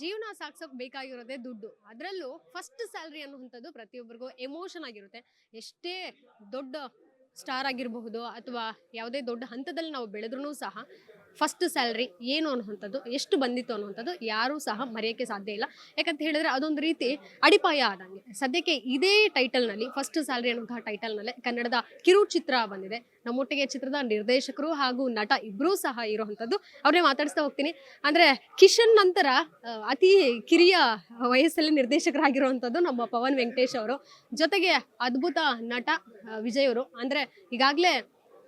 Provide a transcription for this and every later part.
ಜೀವನ ಸಾಗ್ಸೋಕ್ ಬೇಕಾಗಿರೋದೇ ದುಡ್ಡು. ಅದರಲ್ಲೂ ಫಸ್ಟ್ ಸ್ಯಾಲ್ರಿ ಅನ್ನುವಂಥದ್ದು ಪ್ರತಿಯೊಬ್ಬರಿಗೂ ಎಮೋಷನ್ ಆಗಿರುತ್ತೆ. ಎಷ್ಟೇ ದೊಡ್ಡ ಸ್ಟಾರ್ ಆಗಿರಬಹುದು ಅಥವಾ ಯಾವುದೇ ದೊಡ್ಡ ಹಂತದಲ್ಲಿ ನಾವು ಬೆಳೆದ್ರೂ ಸಹ ಫಸ್ಟ್ ಸ್ಯಾಲ್ರಿ ಏನು ಅನ್ನುವಂಥದ್ದು, ಎಷ್ಟು ಬಂದಿತ್ತು ಅನ್ನುವಂಥದ್ದು ಯಾರೂ ಸಹ ಮರೆಯೋಕ್ಕೆ ಸಾಧ್ಯ ಇಲ್ಲ. ಯಾಕಂತ ಹೇಳಿದ್ರೆ ಅದೊಂದು ರೀತಿ ಅಡಿಪಾಯ ಆದಂಗೆ. ಸದ್ಯಕ್ಕೆ ಇದೇ ಟೈಟಲ್ನಲ್ಲಿ ಫಸ್ಟ್ ಸ್ಯಾಲ್ರಿ ಅನ್ನುವಂತಹ ಟೈಟಲ್ನಲ್ಲೇ ಕನ್ನಡದ ಕಿರು ಚಿತ್ರ ಬಂದಿದೆ. ನಮ್ಮೊಟ್ಟಿಗೆ ಚಿತ್ರದ ನಿರ್ದೇಶಕರು ಹಾಗೂ ನಟ ಇಬ್ಬರೂ ಸಹ ಇರುವಂಥದ್ದು. ಅವ್ರನ್ನೇ ಮಾತಾಡಿಸ್ತಾ ಹೋಗ್ತೀನಿ. ಅಂದರೆ ಕಿಶನ್ ನಂತರ ಅತಿ ಕಿರಿಯ ವಯಸ್ಸಲ್ಲಿ ನಿರ್ದೇಶಕರಾಗಿರುವಂಥದ್ದು ನಮ್ಮ ಪವನ್ ವೆಂಕಟೇಶ್ ಅವರು. ಜೊತೆಗೆ ಅದ್ಭುತ ನಟ ವಿಜಯ್ ಅವರು. ಅಂದರೆ ಈಗಾಗಲೇ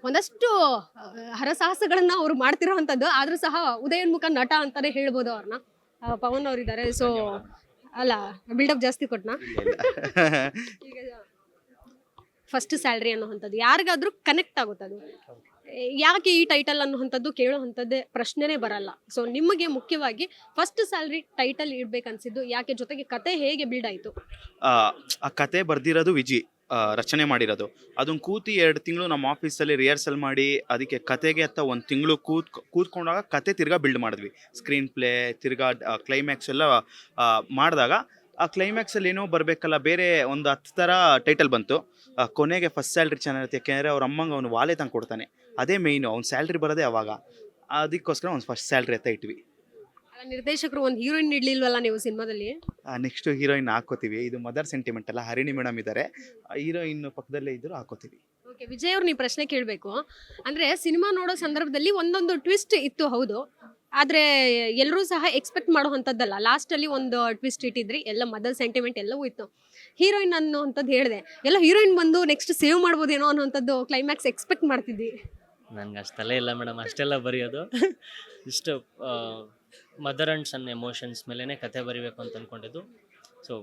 ಒಂದಷ್ಟು ಹರಸಾಹಸಗಳನ್ನ ಅವ್ರು ಮಾಡ್ತಿರೋವಂಥದ್ದು. ಆದ್ರೂ ಸಹ ಉದಯೋನ್ಮುಖ ನಟ ಅಂತಾನೆ ಹೇಳ್ಬೋದು ಅವ್ರನ್ನ ಪವನ್ ಅವರಿದ್ದಾರೆ. ಸೊ ಅಲ್ಲ ಬಿಲ್ಡಪ್ ಜಾಸ್ತಿ ಕೊಟ್ನಾ? First salary ಅನ್ನೋವಂಥದ್ದು. ಯಾರಿಗಾದ್ರೂ ಕನೆಕ್ಟ್ ಆಗುತ್ತೆ ಯಾಕೆ ಈ ಟೈಟಲ್ ಅನ್ನುವಂಥದ್ದು ಕೇಳುವಂಥದ್ದೇ ಪ್ರಶ್ನೆನೇ ಬರಲ್ಲ. ಸೊ ನಿಮಗೆ ಮುಖ್ಯವಾಗಿ ಫಸ್ಟ್ ಸ್ಯಾಲ್ರಿ ಟೈಟಲ್ ಇಡ್ಬೇಕನ್ಸಿದ್ದು ಯಾಕೆ? ಜೊತೆಗೆ ಕತೆ ಹೇಗೆ ಬಿಲ್ಡ್ ಆಯಿತು? ಆ ಕತೆ ಬರ್ದಿರೋದು ವಿಜಿ. ರಚನೆ ಮಾಡಿರೋದು. ಅದನ್ನು ಕೂತಿ ಎರಡು ತಿಂಗಳು ನಮ್ಮ ಆಫೀಸಲ್ಲಿ ರಿಹರ್ಸಲ್ ಮಾಡಿ ಅದಕ್ಕೆ ಕತೆಗೆ ಅಂತ ಒಂದು ತಿಂಗಳು ಕೂತ್, ಕೂತ್ಕೊಂಡಾಗ ಕತೆ ತಿರ್ಗಾ ಬಿಲ್ಡ್ ಮಾಡಿದ್ವಿ. ಸ್ಕ್ರೀನ್ ಪ್ಲೇ ತಿರ್ಗಾ ಕ್ಲೈಮ್ಯಾಕ್ಸ್ ಎಲ್ಲ ಮಾಡಿದಾಗ ಆ ಕ್ಲೈಮ್ಯಾಕ್ಸಲ್ಲಿ ಏನೋ ಬರಬೇಕಲ್ಲ, ಬೇರೆ ಒಂದು ಹತ್ತು ಥರ ಟೈಟಲ್ ಬಂತು. ಕೊನೆಗೆ ಫಸ್ಟ್ ಸ್ಯಾಲ್ರಿ ಚೆನ್ನಾಗಿರುತ್ತೆ. ಯಾಕೆಂದರೆ ಅವ್ರ ಅಮ್ಮಂಗೆ ಅವನು ವಾಲೆ ತಂದು ಕೊಡ್ತಾನೆ. ಅದೇ ಮೇಯ್ನು ಅವ್ನ ಸ್ಯಾಲ್ರಿ ಬರೋದೇ ಅವಾಗ. ಅದಕ್ಕೋಸ್ಕರ ಒಂದು ಫಸ್ಟ್ ಸ್ಯಾಲ್ರಿ ಅಂತ ಇಟ್ವಿ. ನಿರ್ದೇಶಕರು ಒಂದು ಹೀರೋಯಿನ್ ಇಡ್ಲಿಲ್ವಲ್ಲ ನೀವು ಸಿನಿಮಾದಲ್ಲಿ? ನೆಕ್ಸ್ಟ್ ಹೀರೋಯಿನ್ ಹಾಕೋತೀವಿ. ಇದು ಮದರ್ ಸೆಂಟಿಮೆಂಟ್ ಅಲ್ಲ ಹರಿಣಿ ಮೇಡಮ್ ಇದ್ದಾರೆ ಹೀರೋಯಿನ್ ಪಕ್ಕದಲ್ಲೇ ಇದ್ರು ಹಾಕೋತೀವಿ. ಓಕೆ ವಿಜಯ್ ಅವ್ರು ನೀವು ಪ್ರಶ್ನೆ ಕೇಳಬೇಕು. ಅಂದ್ರೆ ಸಿನಿಮಾ ನೋಡೋ ಸಂದರ್ಭದಲ್ಲಿ ಒಂದೊಂದು ಟ್ವಿಸ್ಟ್ ಇತ್ತು ಹೌದು. ಆದ್ರೆ ಎಲ್ಲರೂ ಸಹ ಎಕ್ಸ್ಪೆಕ್ಟ್ ಮಾಡುವಂಥದ್ದಲ್ಲ. ಲಾಸ್ಟ್ ಅಲ್ಲಿ ಒಂದು ಟ್ವಿಸ್ಟ್ ಇಟ್ಟಿದ್ರಿ ಎಲ್ಲ ಮದರ್ ಸೆಂಟಿಮೆಂಟ್ ಎಲ್ಲವೂ ಇತ್ತು. ಹೀರೋಯಿನ್ ಅನ್ನುವಂಥದ್ದು ಹೇಳಿದೆ. ಎಲ್ಲ ಹೀರೋಯಿನ್ ಬಂದು ನೆಕ್ಸ್ಟ್ ಸೇವ್ ಮಾಡ್ಬೋದೇನೋ ಅನ್ನೋಂಥದ್ದು ಕ್ಲೈಮ್ಯಾಕ್ಸ್ ಎಕ್ಸ್ಪೆಕ್ಟ್ ಮಾಡ್ತಿದ್ವಿ ನನಗೆ ಅಷ್ಟೆಲ್ಲ ಇಲ್ಲ ಮೇಡಮ್ ಅಷ್ಟೆಲ್ಲ ಬರೆಯೋದು. ಇಷ್ಟು ಮದರ್ ಆ್ಯಂಡ್ ಸನ್ ಎಮೋಷನ್ಸ್ ಮೇಲೇ ಕತೆ ಬರಿಬೇಕು ಅಂತ ಅಂದ್ಕೊಂಡಿದ್ದು ಸೊ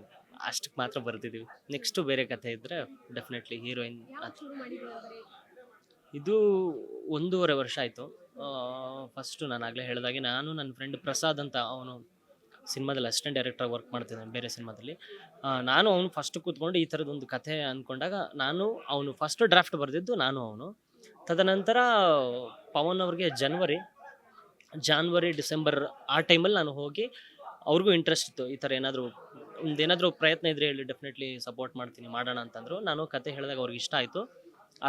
ಅಷ್ಟಕ್ಕೆ ಮಾತ್ರ ಬರೆದಿದ್ದೀವಿ ನೆಕ್ಸ್ಟು ಬೇರೆ ಕಥೆ ಇದ್ದರೆ ಡೆಫಿನೆಟ್ಲಿ ಹೀರೋಯಿನ್ ಇದು ಒಂದೂವರೆ ವರ್ಷ ಆಯಿತು. ಫಸ್ಟು ನಾನು ಆಗಲೇ ಹೇಳಿದಾಗೆ ನಾನು ನನ್ನ ಫ್ರೆಂಡ್ ಪ್ರಸಾದ್ ಅಂತ ಅವನು ಸಿನಿಮಾದಲ್ಲಿ ಅಸಿಸ್ಟೆಂಟ್ ಡೈರೆಕ್ಟರ್ ವರ್ಕ್ ಮಾಡ್ತಿದ್ದಾನೆ ಬೇರೆ ಸಿನಿಮಾದಲ್ಲಿ. ನಾನು ಅವನು ಫಸ್ಟ್ ಕೂತ್ಕೊಂಡು ಈ ಥರದೊಂದು ಕಥೆ ಅಂದ್ಕೊಂಡಾಗ ನಾನು ಅವನು ಫಸ್ಟ್ ಡ್ರಾಫ್ಟ್ ಬರೆದಿದ್ದು ನಾನು ಅವನು. ತದನಂತರ ಪವನ್ ಅವ್ರಿಗೆ ಜನ್ವರಿ ಜಾನ್ವರಿ ಡಿಸೆಂಬರ್ ಆ ಟೈಮಲ್ಲಿ ನಾನು ಹೋಗಿ ಅವ್ರಿಗೂ ಇಂಟ್ರೆಸ್ಟ್ ಇತ್ತು ಈ ಥರ ಏನಾದರೂ, ಒಂದೇನಾದರೂ ಪ್ರಯತ್ನ ಇದ್ರೆ ಹೇಳಿ ಡೆಫಿನೆಟ್ಲಿ ಸಪೋರ್ಟ್ ಮಾಡ್ತೀನಿ, ಮಾಡೋಣ ಅಂತಂದರು. ನಾನು ಕತೆ ಹೇಳಿದಾಗ ಅವ್ರಿಗೆ ಇಷ್ಟ ಆಯಿತು.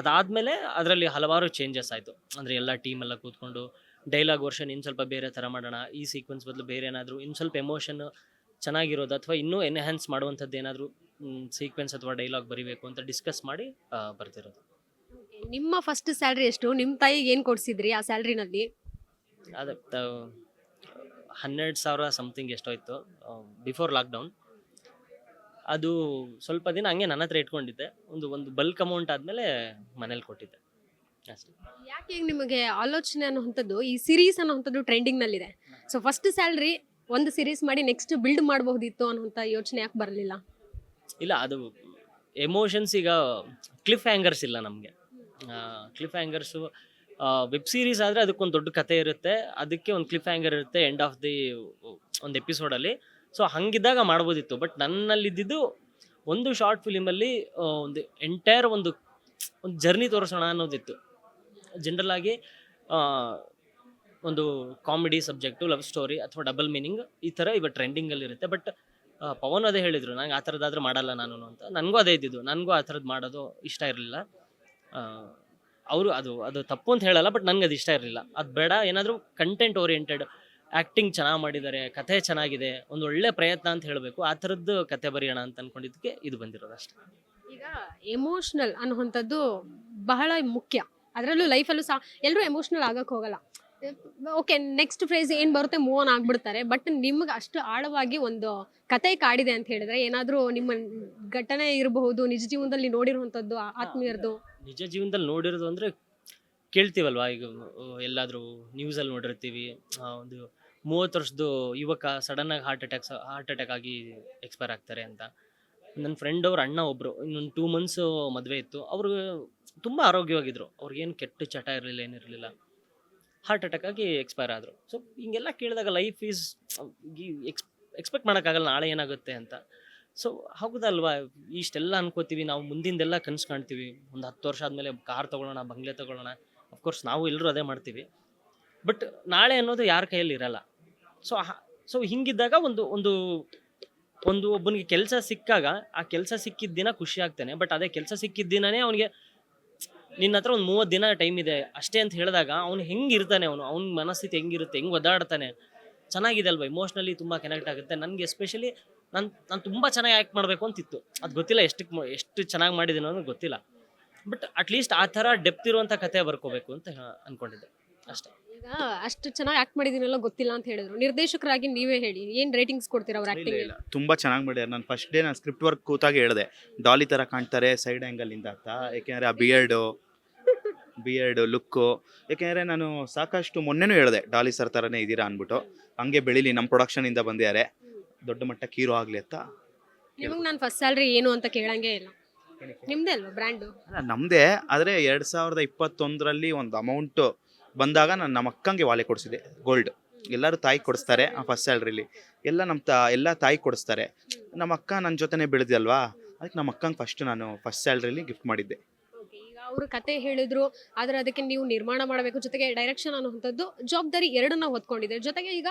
ಅದಾದಮೇಲೆ ಅದರಲ್ಲಿ ಹಲವಾರು ಚೇಂಜಸ್ ಆಯಿತು. ಅಂದರೆ ಎಲ್ಲ ಟೀಮ್ ಎಲ್ಲ ಕೂತ್ಕೊಂಡು ಡೈಲಾಗ್ ವರ್ಷನ್ ಇನ್ನು ಸ್ವಲ್ಪ ಬೇರೆ ಥರ ಮಾಡೋಣ, ಈ ಸೀಕ್ವೆನ್ಸ್ ಬದಲು ಬೇರೆ ಏನಾದರೂ ಇನ್ನು ಸ್ವಲ್ಪ ಎಮೋಷನ್ ಚೆನ್ನಾಗಿರೋದು ಅಥವಾ ಇನ್ನೂ ಎನ್ಹ್ಯಾನ್ಸ್ ಮಾಡುವಂಥದ್ದು ಏನಾದರೂ ಸೀಕ್ವೆನ್ಸ್ ಅಥವಾ ಡೈಲಾಗ್ ಬರಿಬೇಕು ಅಂತ ಡಿಸ್ಕಸ್ ಮಾಡಿ ಬರ್ತಿರೋದು. ನಿಮ್ಮ ಫಸ್ಟ್ ಸ್ಯಾಲ್ರಿ ಎಷ್ಟು? ನಿಮ್ಮ ತಾಯಿಗೆ ಏನು ಕೊಡಿಸಿದ್ರಿ ಆ ಸ್ಯಾಲ್ರಿನಲ್ಲಿ ಅದೇ ಹನ್ನೆರಡು ಸಾವಿರ ಸಮಥಿಂಗ್ ಎಷ್ಟೋಯ್ತು ಬಿಫೋರ್ ಲಾಕ್ಡೌನ್ ಅದು ಸ್ವಲ್ಪ ದಿನ ಹಂಗೆ ನನ್ನ ಹತ್ರ ಇಟ್ಕೊಂಡಿದ್ದೆ. ಒಂದು ಒಂದು ಬಲ್ಕ್ ಅಮೌಂಟ್ ಆದಮೇಲೆ ಮನೇಲಿ ಕೊಟ್ಟಿದ್ದೆ. ಅಷ್ಟೇ. ಯಾಕೆ ಈಗ ನಿಮಗೆ ಆಲೋಚನೆ ಅನ್ನುವಂಥದ್ದು ಈ ಸಿರೀಸ್ ಅನ್ನುವಂಥದ್ದು ಟ್ರೆಂಡಿಂಗ್ ನಲ್ಲಿದೆ? ಸೊ ಫಸ್ಟ್ ಸ್ಯಾಲ್ರಿ ಒಂದು ಸಿರೀಸ್ ಮಾಡಿ ನೆಕ್ಸ್ಟ್ ಬಿಲ್ಡ್ ಮಾಡಬಹುದಿತ್ತು ಅನ್ನುವಂಥ ಯೋಚನೆ ಯಾಕೆ ಬರಲಿಲ್ಲ? ಇಲ್ಲ ಅದು ಎಮೋಷನ್ಸ್ ಈಗ ಕ್ಲಿಫ್ ಹ್ಯಾಂಗರ್ಸ್ ಇಲ್ಲ ನಮಗೆ. ಕ್ಲಿಫ್ ಹ್ಯಾಂಗರ್ಸು ವೆಬ್ ಸೀರೀಸ್ ಆದರೆ ಅದಕ್ಕೊಂದು ದೊಡ್ಡ ಕತೆ ಇರುತ್ತೆ. ಅದಕ್ಕೆ ಒಂದು ಕ್ಲಿಫ್ ಹ್ಯಾಂಗರ್ ಇರುತ್ತೆ ಎಂಡ್ ಆಫ್ ದಿ ಒಂದು ಎಪಿಸೋಡಲ್ಲಿ ಸೊ ಹಂಗಿದ್ದಾಗ ಮಾಡ್ಬೋದಿತ್ತು. ಬಟ್ ನನ್ನಲ್ಲಿದ್ದಿದ್ದು ಒಂದು ಶಾರ್ಟ್ ಫಿಲಿಮಲ್ಲಿ ಒಂದು ಎಂಟೈರ್ ಒಂದು ಒಂದು ಜರ್ನಿ ತೋರಿಸೋಣ ಅನ್ನೋದಿತ್ತು. ಜನರಲ್ ಆಗಿ ಒಂದು ಕಾಮಿಡಿ ಸಬ್ಜೆಕ್ಟು ಲವ್ ಸ್ಟೋರಿ ಅಥವಾ ಡಬಲ್ ಮೀನಿಂಗ್ ಈ ಥರ ಇವಾಗ ಟ್ರೆಂಡಿಂಗಲ್ಲಿ ಇರುತ್ತೆ. ಬಟ್ ಪವನ್ ಅದೇ ಹೇಳಿದರು, ನಂಗೆ ಆ ಥರದ್ದಾದ್ರೂ ಮಾಡಲ್ಲ ನಾನು ಅಂತ. ನನಗೂ ಅದೇ ಇದ್ದಿದ್ದು. ನನಗೂ ಆ ಥರದ್ದು ಮಾಡೋದು ಇಷ್ಟ ಇರಲಿಲ್ಲ. ಅವರು ಅದು ಅದು ತಪ್ಪು ಅಂತ ಹೇಳಲ್ಲ ಬಟ್ ನನಗೆ ಅದು ಇಷ್ಟ ಇರಲಿಲ್ಲ. ಅದು ಬೇಡ ಏನಾದರೂ ಕಂಟೆಂಟ್ ಓರಿಯೆಂಟೆಡ್ ಆ್ಯಕ್ಟಿಂಗ್ ಚೆನ್ನಾಗಿ ಮಾಡಿದ್ದಾರೆ ಕಥೆ ಚೆನ್ನಾಗಿದೆ ಒಂದು ಒಳ್ಳೆ ಪ್ರಯತ್ನ ಅಂತ ಹೇಳಬೇಕು ಆ ಥರದ್ದು ಕತೆ ಬರೆಯೋಣ ಅಂತ ಅಂದ್ಕೊಂಡಿದ್ದಕ್ಕೆ ಇದು ಬಂದಿರೋದು ಅಷ್ಟೆ. ಈಗ ಎಮೋಷ್ನಲ್ ಅನ್ನುವಂಥದ್ದು ಬಹಳ ಮುಖ್ಯ. ಅದರಲ್ಲೂ ಲೈಫಲ್ಲೂ ಸಹ ಎಲ್ಲರೂ ಎಮೋಷ್ನಲ್ ಆಗಕ್ಕೆ ಹೋಗಲ್ಲ. ಓಕೆ ನೆಕ್ಸ್ಟ್ ಫ್ರೇಸ್ ಏನು ಬರುತ್ತೆ ಮೂವ್ ಆನ್ ಆಗ್ಬಿಡ್ತಾರೆ ಬಟ್ ನಿಮ್ಗೆ ಅಷ್ಟು ಆಳವಾಗಿ ಒಂದು ಕತೆ ಕಾಡಿದೆ ಅಂತ ಹೇಳಿದ್ರೆ ಏನಾದರೂ ನಿಮ್ಮ ಘಟನೆ ಇರಬಹುದು ನಿಜ ಜೀವನದಲ್ಲಿ ನೋಡಿರುವಂಥದ್ದು ಆತ್ಮೀಯರದು. ನಿಜ ಜೀವನದಲ್ಲಿ ನೋಡಿರೋದು ಅಂದರೆ ಕೇಳ್ತೀವಲ್ವಾ? ಈಗ ಎಲ್ಲಾದರೂ ನ್ಯೂಸಲ್ಲಿ ನೋಡಿರ್ತೀವಿ. ಒಂದು ಮೂವತ್ತು ವರ್ಷದ್ದು ಯುವಕ ಸಡನ್ನಾಗಿ ಹಾರ್ಟ್ ಅಟ್ಯಾಕ್ಸ್ ಹಾರ್ಟ್ ಅಟ್ಯಾಕ್ ಆಗಿ ಎಕ್ಸ್ಪೈರ್ ಆಗ್ತಾರೆ ಅಂತ. ನನ್ನ ಫ್ರೆಂಡ್ ಅವ್ರ ಅಣ್ಣ ಒಬ್ಬರು ಇನ್ನೊಂದು ಟೂ ಮಂತ್ಸು ಮದುವೆ ಇತ್ತು. ಅವರು ತುಂಬ ಆರೋಗ್ಯವಾಗಿದ್ದರು ಅವ್ರಿಗೇನು ಕೆಟ್ಟ ಚಟ ಇರಲಿಲ್ಲ ಏನಿರಲಿಲ್ಲ ಹಾರ್ಟ್ ಅಟ್ಯಾಕ್ ಆಗಿ ಎಕ್ಸ್ಪೈರ್ ಆದರು. ಸೊ ಹಿಂಗೆಲ್ಲ ಕೇಳಿದಾಗ ಲೈಫ್ ಈಸ್ ಎಕ್ಸ್ ಎಕ್ಸ್ಪೆಕ್ಟ್ ಮಾಡೋಕ್ಕಾಗಲ್ಲ, ನಾಳೆ ಏನಾಗುತ್ತೆ ಅಂತ. ಸೊ ಹೌದಲ್ವಾ? ಇಷ್ಟೆಲ್ಲ ಅನ್ಕೋತೀವಿ. ನಾವು ಮುಂದಿಂದೆಲ್ಲ ಕನಸು ಕಾಣ್ತೀವಿ. ಒಂದು ಹತ್ತು ವರ್ಷ ಆದಮೇಲೆ ಕಾರ್ ತೊಗೊಳ್ಳೋಣ, ಬಂಗ್ಲೆ ತೊಗೊಳ್ಳೋಣ. ಅಫ್ಕೋರ್ಸ್ ನಾವು ಎಲ್ಲರೂ ಅದೇ ಮಾಡ್ತೀವಿ. ಬಟ್ ನಾಳೆ ಅನ್ನೋದು ಯಾರ ಕೈಯಲ್ಲಿ ಇರಲ್ಲ. ಸೊ ಸೊ ಹಿಂಗಿದ್ದಾಗ ಒಂದು ಒಂದು ಒಂದು ಒಬ್ಬನಿಗೆ ಕೆಲಸ ಸಿಕ್ಕಾಗ ಆ ಕೆಲಸ ಸಿಕ್ಕಿದ ದಿನ ಖುಷಿ ಆಗ್ತಾನೆ. ಬಟ್ ಅದೇ ಕೆಲಸ ಸಿಕ್ಕಿದ ದಿನನೇ ಅವನಿಗೆ ನಿನ್ನ ಹತ್ರ ಒಂದು ಮೂವತ್ತು ದಿನ ಟೈಮ್ ಇದೆ. ಅಷ್ಟೇ ಅಂತ ಹೇಳಿದಾಗ ಅವ್ನು ಹೆಂಗಿರ್ತಾನೆ ಅವನು? ಅವ್ನ ಮನಸ್ಥಿತಿ ಹೆಂಗಿರುತ್ತೆ? ಹೆಂಗೆ ಒದ್ದಾಡ್ತಾನೆ? ಚೆನ್ನಾಗಿದೆ ಅಲ್ವಾ? ಇಮೋಷ್ನಲಿ ತುಂಬ ಕನೆಕ್ಟ್ ಆಗುತ್ತೆ. ನನಗೆ ಎಸ್ಪೆಷಲಿ ನಾನು ನಾನು ತುಂಬ ಚೆನ್ನಾಗಿ ಆ್ಯಕ್ಟ್ ಮಾಡಬೇಕು ಅಂತಿತ್ತು. ಅದು ಗೊತ್ತಿಲ್ಲ ಎಷ್ಟು ಎಷ್ಟು ಚೆನ್ನಾಗಿ ಮಾಡಿದೀನೋ ಅನ್ನೋದು ಗೊತ್ತಿಲ್ಲ. ಬಟ್ ಅಟ್ಲೀಸ್ಟ್ ಆ ಥರ ಡೆಪ್ತ್ ಇರುವಂಥ ಕತೆ ಬರ್ಕೋಬೇಕು ಅಂತ ಅನ್ಕೊಂಡಿದ್ದೆ. ಅಷ್ಟೇ. ಈಗ ಅಷ್ಟು ಚೆನ್ನಾಗಿ ಆಕ್ಟ್ ಮಾಡಿದಿನಲ್ಲ ಗೊತ್ತಿಲ್ಲ ಅಂತ ಹೇಳಿದ್ರು. ನಿರ್ದೇಶಕರಾಗಿ ನೀವೇ ಹೇಳಿ ಏನ್ ರೇಟಿಂಗ್ಸ್ ಕೊಡ್ತೀರಾ ಅವ್ರ ಆಕ್ಟಿಂಗ್ ಇಲ್ಲ. ತುಂಬಾ ಚೆನ್ನಾಗಿ ಮಾಡ್ಯಾರ ನಾನು ಫಸ್ಟ್ ಡೇ ನಾನು ಸ್ಕ್ರಿಪ್ಟ್ ವರ್ಕ್ ಕೂತಾಗ ಹೇಳಿದೆ ಡಾಲಿ ತರ ಕಾಣ್ತಾರೆ ಸೈಡ್ ಆ್ಯಂಗಲ್ ಇಂದ ಅಂತ. ಯಾಕೆಂದ್ರೆ ಆ ಬಿಯರ್ಡು ಬಿಯರ್ಡ್ ಲುಕ್ಕು ಯಾಕೆಂದ್ರೆ ನಾನು ಸಾಕಷ್ಟು ಮೊನ್ನೆನೂ ಹೇಳಿದೆ ಡಾಲಿ ಸರ್ ಥರನೇ ಇದ್ದೀರಾ ಅಂದ್ಬಿಟ್ಟು. ಹಂಗೆ ಬೆಳಿಲಿ ನಮ್ಮ ಪ್ರೊಡಕ್ಷನ್ ಇಂದ ಬಂದಿದ್ದಾರೆ. ದೊಡ್ಡ ಮಟ್ಟಕ್ಕೆ ಹೀರೋ ಆಗ್ಲಿ ಅಂತ ನಿಮಗೆ ನಾನು ಫಸ್ಟ್ ಸ್ಯಾಲ್ರಿ ಏನು ಅಂತ ಕೇಳಂಗೆ ಇಲ್ಲ. ನಿಮ್ದೇ ಅಲ್ವಾ ಬ್ರ್ಯಾಂಡು ಅಲ್ಲ, ನಮ್ದೇ ಆದರೆ ಎರಡು ಸಾವಿರದ ಇಪ್ಪತ್ತೊಂದರಲ್ಲಿ ಒಂದು ಅಮೌಂಟ್ ಬಂದಾಗ ನಾನು ನಮ್ಮ ಅಕ್ಕಂಗೆ ವಾಲೆ ಕೊಡಿಸಿದೆ ಗೋಲ್ಡ್ ಎಲ್ಲರೂ ತಾಯಿ ಕೊಡಿಸ್ತಾರೆ ಆ ಫಸ್ಟ್ ಸ್ಯಾಲ್ರಿಲಿ ಎಲ್ಲ ನಮ್ಮ ತಾ ಎಲ್ಲ ತಾಯಿ ಕೊಡಿಸ್ತಾರೆ. ನಮ್ಮ ಅಕ್ಕ ನನ್ನ ಜೊತೆನೇ ಬೆಳೆದಲ್ವಾ ಅದಕ್ಕೆ ನಮ್ಮ ಅಕ್ಕಂಗೆ ಫಸ್ಟ್ ನಾನು ಫಸ್ಟ್ ಸ್ಯಾಲ್ರಿಲಿ ಗಿಫ್ಟ್ ಮಾಡಿದ್ದೆ. ಈಗ ಅವರು ಕತೆ ಹೇಳಿದ್ರು ಆದ್ರೆ ಅದಕ್ಕೆ ನೀವು ನಿರ್ಮಾಣ ಮಾಡಬೇಕು ಜೊತೆಗೆ ಡೈರೆಕ್ಷನ್ ಅನ್ನುವಂಥದ್ದು ಜವಾಬ್ದಾರಿ ಎರಡನ್ನ ಹೊತ್ಕೊಂಡಿದೆ. ಜೊತೆಗೆ ಈಗ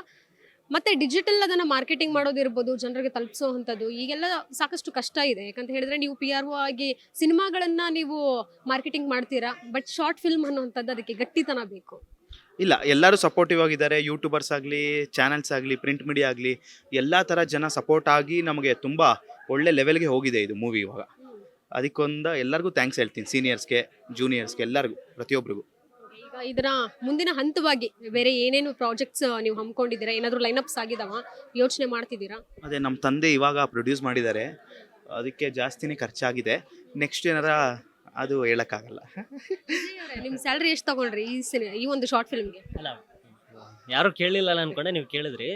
ಮತ್ತೆ ಡಿಜಿಟಲ್ ಅದನ್ನ ಮಾರ್ಕೆಟಿಂಗ್ ಮಾಡೋದಿರ್ಬೋದು ಜನರಿಗೆ ತಲುಪಿಸುವಂತದ್ದು ಈಗೆಲ್ಲ ಸಾಕಷ್ಟು ಕಷ್ಟ ಇದೆ. ಯಾಕಂತ ಹೇಳಿದ್ರೆ ನೀವು ಪಿ ಆರ್ ಒ ಆಗಿ ಸಿನಿಮಾಗಳನ್ನ ನೀವು ಮಾರ್ಕೆಟಿಂಗ್ ಮಾಡ್ತೀರಾ ಬಟ್ ಶಾರ್ಟ್ ಫಿಲ್ಮ್ ಅನ್ನುವಂಥದ್ದು ಅದಕ್ಕೆ ಗಟ್ಟಿತನ ಬೇಕು. ಇಲ್ಲ ಎಲ್ಲರೂ ಸಪೋರ್ಟಿವ್ ಆಗಿದ್ದಾರೆ. ಯೂಟ್ಯೂಬರ್ಸ್ ಆಗಲಿ ಚಾನೆಲ್ಸ್ ಆಗಲಿ ಪ್ರಿಂಟ್ ಮೀಡಿಯಾ ಆಗಲಿ ಎಲ್ಲ ಥರ ಜನ ಸಪೋರ್ಟ್ ಆಗಿ ನಮಗೆ ತುಂಬ ಒಳ್ಳೆ ಲೆವೆಲ್ಗೆ ಹೋಗಿದೆ ಇದು ಮೂವಿ ಇವಾಗ. ಅದಕ್ಕೊಂದು ಎಲ್ಲರಿಗೂ ಥ್ಯಾಂಕ್ಸ್ ಹೇಳ್ತೀನಿ. ಸೀನಿಯರ್ಸ್ಗೆ ಜೂನಿಯರ್ಸ್ಗೆ ಎಲ್ಲರಿಗೂ ಪ್ರತಿಯೊಬ್ಬರಿಗೂ ಇದರ ಮುಂದಿನ ಹಂತವಾಗಿ ಬೇರೆ ಏನೇನು ಪ್ರಾಜೆಕ್ಟ್ಸ್ ನೀವು ಹಮ್ಮಿಕೊಂಡಿದ್ದೀರಾ? ಏನಾದರೂ ಲೈನಪ್ಸ್ ಆಗಿದಾವ? ಯೋಚನೆ ಮಾಡ್ತಿದ್ದೀರಾ? ಅದೇ ನಮ್ಮ ತಂದೆ ಇವಾಗ ಪ್ರೊಡ್ಯೂಸ್ ಮಾಡಿದ್ದಾರೆ. ಅದಕ್ಕೆ ಜಾಸ್ತಿನೇ ಖರ್ಚಾಗಿದೆ. ನೆಕ್ಸ್ಟ್ ಏನಾರ ಅದು ಹೇಳೋಕ್ಕಾಗಲ್ಲ. ನಿಮ್ಮ ಸ್ಯಾಲ್ರಿ ಎಷ್ಟು ತಗೊಂಡ್ರಿ ಈ ಸಿನಿ ಈ ಒಂದು ಶಾರ್ಟ್ ಫಿಲ್ಮ್ಗೆ ಅಲ್ಲ ಯಾರು ಕೇಳಲಿಲ್ಲ ಅನ್ಕೊಂಡೆ ನೀವು ಕೇಳಿದ್ರಿ.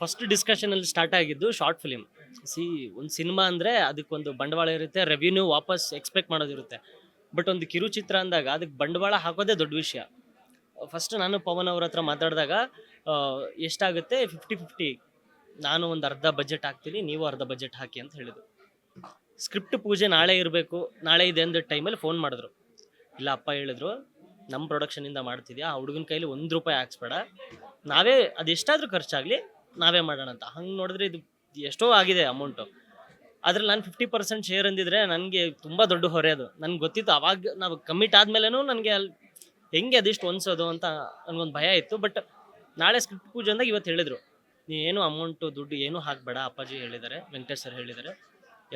ಫಸ್ಟ್ ಡಿಸ್ಕಷನಲ್ಲಿ ಸ್ಟಾರ್ಟ್ ಆಗಿದ್ದು ಶಾರ್ಟ್ ಫಿಲಿಮ್ ಸಿ ಒಂದು ಸಿನಿಮಾ ಅಂದರೆ ಅದಕ್ಕೊಂದು ಬಂಡವಾಳ ಇರುತ್ತೆ ರೆವಿನ್ಯೂ ವಾಪಸ್ ಎಕ್ಸ್ಪೆಕ್ಟ್ ಮಾಡೋದಿರುತ್ತೆ. ಬಟ್ ಒಂದು ಕಿರುಚಿತ್ರ ಅಂದಾಗ ಅದಕ್ಕೆ ಬಂಡವಾಳ ಹಾಕೋದೇ ದೊಡ್ಡ ವಿಷಯ. ಫಸ್ಟ್ ನಾನು ಪವನ್ ಅವ್ರ ಹತ್ರ ಮಾತಾಡಿದಾಗ ಎಷ್ಟಾಗುತ್ತೆ? ಫಿಫ್ಟಿ ಫಿಫ್ಟಿ ನಾನು ಒಂದು ಅರ್ಧ ಬಜೆಟ್ ಹಾಕ್ತೀನಿ, ನೀವು ಅರ್ಧ ಬಜೆಟ್ ಹಾಕಿ ಅಂತ ಹೇಳಿದ್ರು. ಸ್ಕ್ರಿಪ್ಟ್ ಪೂಜೆ ನಾಳೆ ಇರಬೇಕು. ನಾಳೆ ಇದೆ ಅಂದ ಟೈಮಲ್ಲಿ ಫೋನ್ ಮಾಡಿದ್ರು. ಇಲ್ಲ, ಅಪ್ಪ ಹೇಳಿದ್ರು ನಮ್ಮ ಪ್ರೊಡಕ್ಷನಿಂದ ಮಾಡ್ತಿದ್ಯಾ? ಆ ಹುಡುಗನ ಕೈಲಿ ಒಂದು ರೂಪಾಯಿ ಹಾಕ್ಸ್ಬೇಡ. ನಾವೇ ಅದೆಷ್ಟಾದರೂ ಖರ್ಚಾಗಲಿ, ನಾವೇ ಮಾಡೋಣ ಅಂತ ಹಂಗೆ ನೋಡಿದ್ರೆ ಇದು ಎಷ್ಟೋ ಆಗಿದೆ ಅಮೌಂಟು ಅದ್ರಲ್ಲಿ ನಾನು ಫಿಫ್ಟಿ ಪರ್ಸೆಂಟ್ ಶೇರ್ ಅಂದಿದ್ರೆ ನನಗೆ ತುಂಬ ದೊಡ್ಡ ಹೊರೆ ಅದು. ನನಗೆ ಗೊತ್ತಿತ್ತು, ಅವಾಗ ನಾವು ಕಮಿಟ್ ಆದ್ಮೇಲೆನೂ ನನಗೆ ಅಲ್ಲಿ ಹೆಂಗೆ ಅದಿಷ್ಟು ಹೊನ್ಸೋದು ಅಂತ ನನಗೊಂದು ಭಯ ಇತ್ತು ಬಟ್ ನಾಳೆ ಸ್ಕ್ರಿಪ್ಟ್ ಪೂಜೆ ಅಂದಾಗ ಇವತ್ತು ಹೇಳಿದರು. ನೀ ಏನು ಅಮೌಂಟು ದುಡ್ಡು ಏನೂ ಹಾಕ್ಬೇಡ, ಅಪ್ಪಾಜಿ ಹೇಳಿದ್ದಾರೆ ವೆಂಕಟೇಶ್ ಸರ್ ಹೇಳಿದ್ದಾರೆ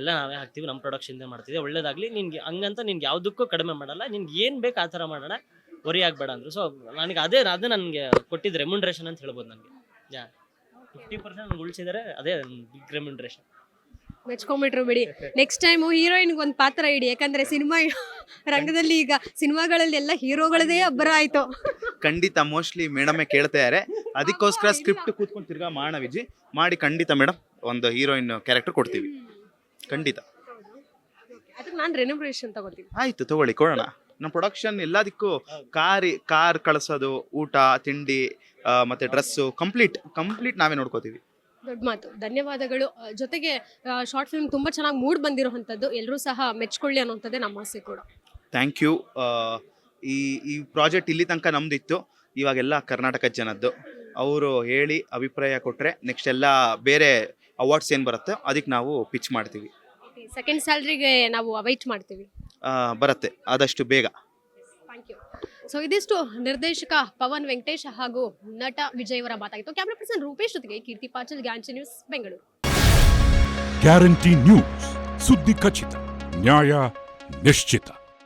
ಎಲ್ಲ ನಾವೇ ಹಾಕ್ತೀವಿ ನಮ್ಮ ಪ್ರೊಡಕ್ಷನ್ದೇ ಮಾಡ್ತಿದ್ದೆ, ಒಳ್ಳೇದಾಗಲಿ, ನಿನ್ಗೆ ಹಂಗಂತ ನಿನ್ಗೆ ಯಾವುದಕ್ಕೂ ಕಡಿಮೆ ಮಾಡಲ್ಲ, ನಿನ್ಗೆ ಏನು ಬೇಕು ಆ ಥರ ಮಾಡೋಣ ವರಿ ಆಗಬೇಡ ಅಂದರು. ಸೊ ನನಗೆ ಅದೇ ಅದೇ ನನಗೆ ಕೊಟ್ಟಿದ್ದು ರೆಮ್ಯುಂಡ್ರೇಷನ್ ಅಂತ ಹೇಳ್ಬೋದು ನನಗೆ. ಯಾ ಫಿಫ್ಟಿ ಪರ್ಸೆಂಟ್ ನನಗೆ ಉಳಿಸಿದರೆ, ಅದೇ ಬಿಗ್ ರೆಮ್ಯುಂಡ್ರೇಷನ್ ಮೆಚ್ಕೊಂಬಿಟ್ರು ಬಿಡಿ. ನೆಕ್ಸ್ಟ್ ಟೈಮು ಹೀರೋಯಿನ್ಗೆ ಒಂದು ಪಾತ್ರ ಇಡಿ. ಯಾಕಂದ್ರೆ ಸಿನಿಮಾ ರಂಗದಲ್ಲಿ ಈಗ ಸಿನಿಮಾಗಳಲ್ಲಿ ಎಲ್ಲ ಹೀರೋಗಳದೇ ಅಬ್ಬರ ಆಯ್ತು. ಖಂಡಿತ ಮೋಸ್ಟ್ಲಿ ಮೇಡಮೇ ಕೇಳ್ತಾ ಇದಾರೆ. ಅದಕ್ಕೋಸ್ಕರ ಸ್ಕ್ರಿಪ್ಟ್ ಕೂತ್ಕೊಂಡು ತಿರ್ಗಾ ಮಾಡ ವಿಜಿ. ಮಾಡಿ ಖಂಡಿತ ಮೇಡಮ್ ಒಂದು ಹೀರೋಯಿನ್ ಕ್ಯಾರೆಕ್ಟರ್ ಕೊಡ್ತೀವಿ. ಖಂಡಿತ. ಅದಕ್ಕೆ ನಾನು ರೆನೋವೇಷನ್ ತಗೋತೀನಿ ಆಯ್ತು ತಗೊಳ್ಳಿ ಕೊಡೋಣ. ನಮ್ಮ ಪ್ರೊಡಕ್ಷನ್ ಎಲ್ಲದಕ್ಕೂ ಕಾರಿ ಕಾರ್ ಕಳಿಸೋದು ಊಟ ತಿಂಡಿ ಮತ್ತೆ ಡ್ರೆಸ್ಸು ಕಂಪ್ಲೀಟ್ ಕಂಪ್ಲೀಟ್ ನಾವೇ ನೋಡ್ಕೋತೀವಿ. ದೊಡ್ಡ ಮಾತು. ಧನ್ಯವಾದಗಳು. ಜೊತೆಗೆ ಶಾರ್ಟ್ ಫಿಲ್ಮ್ ತುಂಬ ಚೆನ್ನಾಗಿ ಮೂಡ್ ಬಂದಿರೋವಂಥದ್ದು. ಎಲ್ಲರೂ ಸಹ ಮೆಚ್ಕೊಳ್ಳಿ ಅನ್ನೋಂಥದ್ದೇ ನಮ್ಮ ಆಸೆ ಕೂಡ. ಥ್ಯಾಂಕ್ ಯು ಈ ಈ ಪ್ರಾಜೆಕ್ಟ್ ಇಲ್ಲಿ ತನಕ ನಮ್ದಿತ್ತು. ಇವಾಗೆಲ್ಲ ಕರ್ನಾಟಕ ಜನದ್ದು. ಅವರು ಹೇಳಿ ಅಭಿಪ್ರಾಯ ಕೊಟ್ಟರೆ ನೆಕ್ಸ್ಟ್ ಎಲ್ಲ ಬೇರೆ ಅವಾರ್ಡ್ಸ್ ಏನು ಬರುತ್ತೆ ಅದಕ್ಕೆ ನಾವು ಪಿಚ್ ಮಾಡ್ತೀವಿ. ಸೆಕೆಂಡ್ ಸ್ಯಾಲ್ರಿಗೆ ನಾವು ಅವೈಟ್ ಮಾಡ್ತೀವಿ. ಆ, ಬರುತ್ತೆ. ಆದಷ್ಟು ಬೇಗ. ಥ್ಯಾಂಕ್ ಯು ಸೊ ಇದಿಷ್ಟು ನಿರ್ದೇಶಕ ಪವನ್ ವೆಂಕಟೇಶ್ ಹಾಗೂ ನಟ ವಿಜಯ್ ಅವರ ಮಾತಾಗಿತ್ತು. ಕ್ಯಾಮ್ರಾ ಪರ್ಸನ್ ರೂಪೇಶ್ ಜೊತೆಗೆ ಕೀರ್ತಿ ಪಾಚಲ್ ಗ್ಯಾಂಚಿ ನ್ಯೂಸ್ ಬೆಂಗಳೂರು ಗ್ಯಾರಂಟಿ ನ್ಯೂಸ್ ಸುದ್ದಿ ಖಚಿತ, ನ್ಯಾಯ ನಿಶ್ಚಿತ.